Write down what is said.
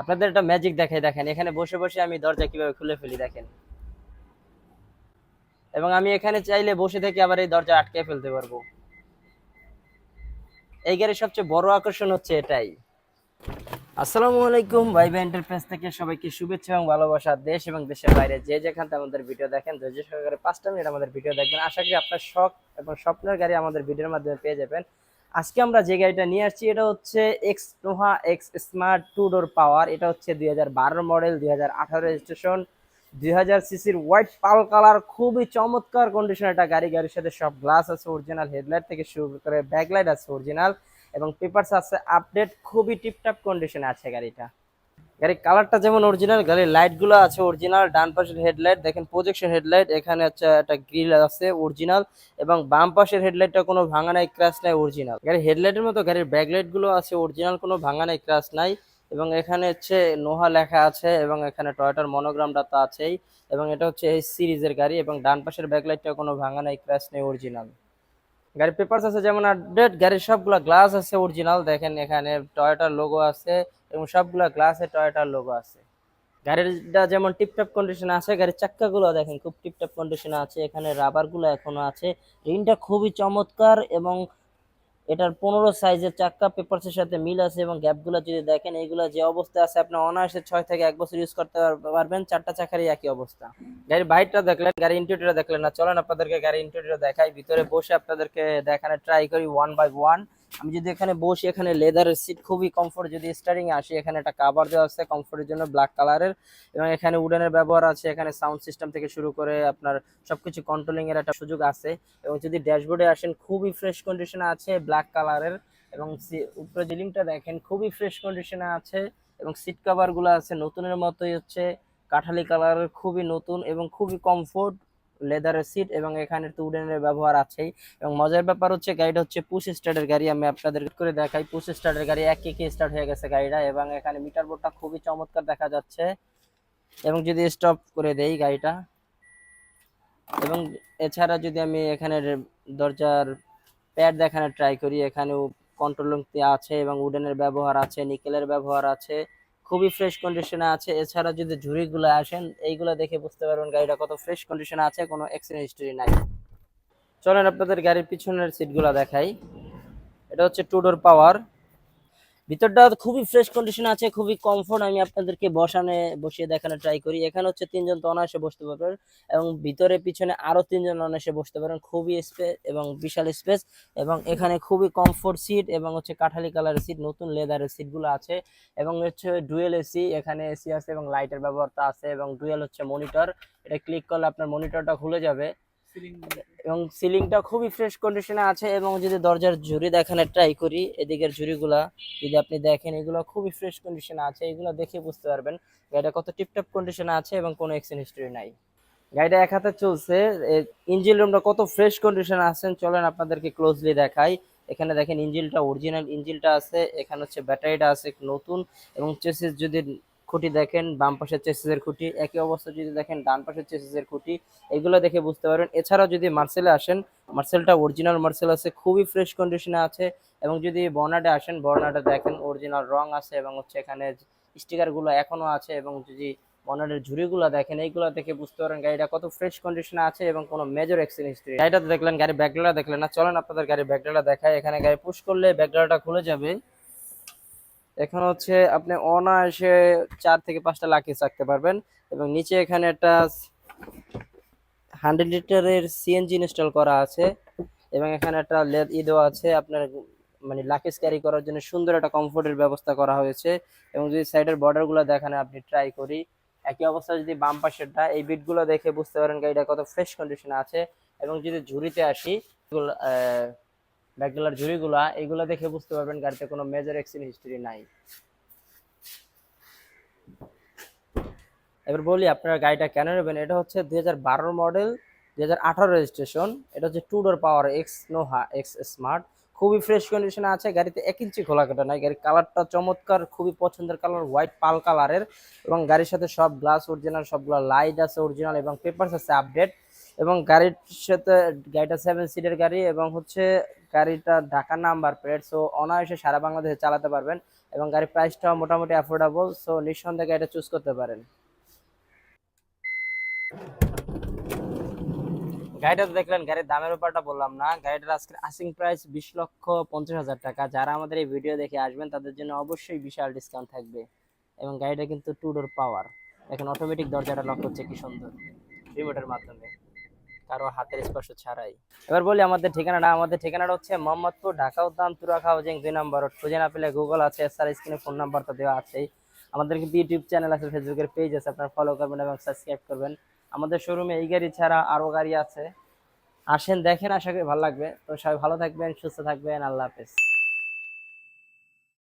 আপনাদের একটা ম্যাজিক দেখাই, দেখেন, এখানে বসে বসে আমি দরজা কীভাবে খুলে ফেলি, দেখেন। এবং আমি এখানে চাইলে বসে থেকে আবার এই দরজা আটকে ফেলতে পারব। এই গাড়ির সবচেয়ে বড় আকর্ষণ হচ্ছে এটাই। আসসালামু আলাইকুম ভাই ভাই এন্টারপ্রাইজ থেকে সবাইকে শুভেচ্ছা এবং ভালোবাসা, দেশ এবং দেশের বাইরে। যে যেখান থেকে আমাদের ভিডিও দেখেন, ধৈর্য সহকারে পাঁচটা মিনিট আমাদের ভিডিও দেখবেন। আশা করি আপনার শখ এবং স্বপ্নের গাড়ি আমাদের ভিডিওর মাধ্যমে পেয়ে যাবেন। আজকে আমরা যে গাড়িটা নিয়ে আসছি, এটা হচ্ছে X Noah X smart two door power এটা হচ্ছে দুই হাজার বারো মডেল দুই হাজার আঠারো রেজিস্ট্রেশন দুই হাজার সিসির হোয়াইট পাল কালার খুবই চমৎকার কন্ডিশন এটা গাড়ি। গাড়ির সাথে সব গ্লাস আছে অরিজিনাল হেডলাইট থেকে শুরু করে ব্যাকলাইট আছে অরিজিনাল এবং পেপারস আছে আপডেট খুবই টিপটপ কন্ডিশনে আছে গাড়িটা। গাড়ির কালারটা যেমন অরিজিনাল গাড়ির লাইটগুলো আছে অরিজিনাল ডান পাশের হেডলাইট দেখেন প্রজেকশন হেডলাইট এখানে হচ্ছে একটা গ্রিল আছে অরিজিনাল এবং বাম পাশের হেডলাইটটা কোনো ভাঙা নাই ক্র্যাশ নাই অরিজিনাল গাড়ির হেডলাইটের মতো গাড়ির ব্যাকলাইটগুলো আছে অরিজিনাল কোনো ভাঙা নাই ক্র্যাশ নাই এবং এখানে হচ্ছে নোহা লেখা আছে এবং এখানে টয়টার মনোগ্রামটা তো আছেই এবং এটা হচ্ছে এই সিরিজের গাড়ি এবং ডান পাশের ব্যাকলাইটটা কোনো ভাঙা নাই ক্র্যাশ নেই অরিজিনাল গাড়ির পেপারস আছে যেমন আপডেট গাড়ির সবগুলা গ্লাস আছে অরিজিনাল দেখেন এখানে টয়টার লোগো আছে। এবং সবগুলা গ্লাসে টয়োটার লোগো আছে। গাড়িটা যেমন টিপটপ কন্ডিশনে আছে, গাড়ির চাক্কাগুলো দেখেন খুব টিপটপ কন্ডিশনে আছে। এখানে রাবারগুলো এখনও আছে। রিংটা খুবই চমৎকার এবং এটার পনেরো সাইজের চাক্কা পেপারসের সাথে মিল আছে এবং গ্যাপগুলো যদি দেখেন, এইগুলো যে অবস্থা আছে আপনি অনায়াসে ছয় থেকে এক বছর ইউজ করতে পারবেন। চারটা চাকারই একই অবস্থা। গাড়ির বাইকটা দেখলেন গাড়ি ইন্টেরিয়র দেখলেন না। চলেন আপনাদেরকে গাড়ি ইন্টেরিয়র দেখাই। ভিতরে বসে আপনাদেরকে দেখানোর ট্রাই করি ওয়ান বাই ওয়ান আমি যদি এখানে বসি, এখানে লেদারের সিট খুবই কমফোর্ট যদি স্টারিং আসি, এখানে একটা কাভার দেওয়া আছে কমফোর্টের জন্য ব্ল্যাক কালারের এবং এখানে উডেনের ব্যবহার আছে, এখানে সাউন্ড সিস্টেম থেকে শুরু করে আপনার সবকিছু কন্ট্রোলিং এর একটা সুযোগ আছে। এবং যদি ড্যাশবোর্ডে আসেন, খুবই ফ্রেশ কন্ডিশনে আছে ব্ল্যাক কালারের এবং উপরে জিলিংটা দেখেন, খুবই ফ্রেশ কন্ডিশনে আছে। এবং সিট কাভারগুলো আছে নতুনের মতোই হচ্ছে। কাঠালি কালারের খুবই নতুন এবং খুবই কমফোর্ট লেদারের সিট এবং এখানে তো উডেনের ব্যবহার আছেই। এবং মজার ব্যাপার হচ্ছে, গাড়িটা হচ্ছে পুশ স্টার্টের গাড়ি। আমি আপনাদের করে দেখাই পুশ স্টার্টের গাড়ি এক কে স্টার্ট হয়ে গেছে গাড়িটা এবং এখানে মিটার বোর্ডটা খুবই চমৎকার দেখা যাচ্ছে। এবং যদি স্টপ করে দেই গাড়িটা, এবং এছাড়া যদি আমি এখানে দরজার প্যাড দেখানোর ট্রাই করি, এখানেও কন্ট্রোল আছে এবং উডেনের ব্যবহার আছে নিকেলের ব্যবহার আছে। খুবই ফ্রেশ কন্ডিশনে আছে। এছাড়া যদি ঝুড়িগুলো আসেন, এইগুলো দেখে বুঝতে পারবেন গাড়িটা কত ফ্রেশ কন্ডিশনে আছে, কোনো অ্যাক্সিডেন্ট হিস্টরি নাই। চলেন আপনাদের গাড়ির পিছনের সিটগুলো দেখাই। এটা হচ্ছে টুডোর পাওয়ার ভিতরটা খুবই ফ্রেশ কন্ডিশন আছে, খুবই কমফোর্ট আমি আপনাদেরকে বসানে বসিয়ে দেখানো ট্রাই করি। এখানে হচ্ছে তিনজন তো অনায়াসে বসতে পারবেন এবং ভিতরে পিছনে আরও তিনজন অনায়াসে বসতে পারেন খুবই স্পেস এবং বিশাল স্পেস এবং এখানে খুবই কমফোর্ট সিট এবং হচ্ছে কাঠালি কালারের সিট নতুন লেদারের সিটগুলো আছে এবং হচ্ছে ডুয়েল এসি এখানে এসি আছে এবং লাইটের ব্যবহারটা আছে এবং ডুয়েল হচ্ছে মনিটর এটা ক্লিক করলে আপনার মনিটরটা খুলে যাবে। এবং সিলিংটা খুবই ফ্রেশ কন্ডিশনে আছে এবং যদি দরজার ঝুড়ি দেখানোর ট্রাই করি, এদিকের ঝুড়িগুলা যদি আপনি দেখেন, এগুলো খুবই ফ্রেশ কন্ডিশনে আছে, এগুলো দেখে বুঝতে পারবেন গাড়িটা কত টিপটপ কন্ডিশনে আছে এবং কোনো অ্যাক্সিডেন্ট হিস্টরি নাই। গাড়িটা এক হাতে চলছে ইঞ্জিন রুমটা কত ফ্রেশ কন্ডিশনে আছেন চলেন আপনাদেরকে ক্লোজলি দেখাই। এখানে দেখেন ইঞ্জিনটা অরিজিনাল ইঞ্জিনটা আছে, এখানে হচ্ছে ব্যাটারিটা আছে নতুন এবং চেসিস যদি খুঁটি দেখেন, বাম পাশের চেসিসের খুঁটি, একই অবস্থা যদি দেখেন, ডান পাশের চেসিসের খুঁটি, এগুলো দেখে বুঝতে পারবেন। এছাড়াও যদি মার্সেলে আসেন, মার্সেলটা অরিজিনাল মার্সেল আছে, খুবই ফ্রেশ কন্ডিশনে আছে, এবং যদি বর্নাটে আসেন বর্নাটে দেখেন অরিজিনাল রং আছে, এবং হচ্ছে এখানে স্টিকারগুলো এখনও আছে, এবং যদি বর্নাটের ঝুড়িগুলো দেখেন, এইগুলো দেখে বুঝতে পারেন গাড়িটা কত ফ্রেশ কন্ডিশনে আছে, এবং কোনো মেজর অ্যাক্সিডেন্ট হিস্ট্রি গাড়িটা দেখলেন গাড়ি ব্যাকডালা দেখলেন না, চলেন আপনাদের গাড়ি ব্যাকডালা দেখায় এখানে গাড়ি পুশ করলে ব্যাকডালাটা খুলে যাবে। এখন হচ্ছে আপনি অনায়াসে চার থেকে পাঁচটা লাকিস রাখতে পারবেন এবং নিচে এখানে একটা হান্ড্রেড লিটারের সিএনজি ইনস্টল করা আছে এবং এখানে একটা লেদ ই আছে। আপনার মানে লাকেজ ক্যারি করার জন্য সুন্দর একটা কমফোর্টের ব্যবস্থা করা হয়েছে এবং যদি সাইডের বর্ডারগুলো দেখানে, আপনি ট্রাই করি। একই অবস্থা যদি বাম পাশেরটা, এই বিটগুলো দেখে বুঝতে পারেন গাড়িটা কত ফ্রেশ কন্ডিশনে আছে এবং যদি ঝুড়িতে আসি ব্যাকগুলার ঝুড়িগুলা, এগুলো দেখে বুঝতে পারবেন গাড়িতে কোনো মেজর অ্যাক্সিডেন্ট হিস্টরি নাই। এবার বলি আপনারা গাড়িটা কেন নেবেন, এটা হচ্ছে দুই মডেল দুই হাজার আঠারো রেজিস্ট্রেশন এটা হচ্ছে two door power X Noah X smart খুবই ফ্রেশ কন্ডিশনে আছে, গাড়িতে এক ইঞ্চি খোলা কাটা নাই, গাড়ির কালারটা চমৎকার, খুবই পছন্দের কালার হোয়াইট পাল কালারের এবং গাড়ির সাথে সব গ্লাস অরিজিনাল সবগুলো লাইট আছে অরিজিনাল এবং পেপারস আছে আপডেট এবং গাড়ির সাথে, গাড়িটা সেভেন সিটের গাড়ি, এবং হচ্ছে গাড়িটা ঢাকার নাম্বার প্লেট সো অনায়াসে সারা বাংলাদেশে চালাতে পারবেন এবং গাড়ির প্রাইসটাও মোটামুটি অ্যাফোর্ডেবল সো নিঃসন্দেহে গাড়িটা চুজ করতে পারেন। গাড়িটা তো দেখলেন, গাড়ির দামের ব্যাপারটা বললাম না। গাড়িটার আজকে আসিং প্রাইস বিশ লক্ষ পঞ্চাশ হাজার টাকা। যারা আমাদের এই ভিডিও দেখে আসবেন, তাদের জন্য অবশ্যই বিশাল ডিসকাউন্ট থাকবে। এবং গাড়িটা কিন্তু টু ডোর পাওয়ার এখন অটোমেটিক দরজাটা লক হচ্ছে, কি সুন্দর। রিমোটের মাধ্যমে। কারও হাতের স্পর্শ ছাড়াই। এবার বলি আমাদের ঠিকানাটা। আমাদের ঠিকানাটা হচ্ছে মোহাম্মদপুর, ঢাকা উদ্যান তুরাখা হাউজিং দুই নম্বর খুঁজে না পেলে গুগল আছে স্যার স্ক্রিনে ফোন নাম্বার তো দেওয়া আছেই। আমাদের কিন্তু ইউটিউব চ্যানেল আছে ফেসবুকের পেজ আছে, আপনারা ফলো করবেন এবং সাবস্ক্রাইব করবেন। আমাদের শোরুমে এই গাড়ি ছাড়া আরও গাড়ি আছে। আসেন, দেখেন, আশা করি ভালো লাগবে। তো সবাই ভালো থাকবেন, সুস্থ থাকবেন। আল্লাহ হাফেজ।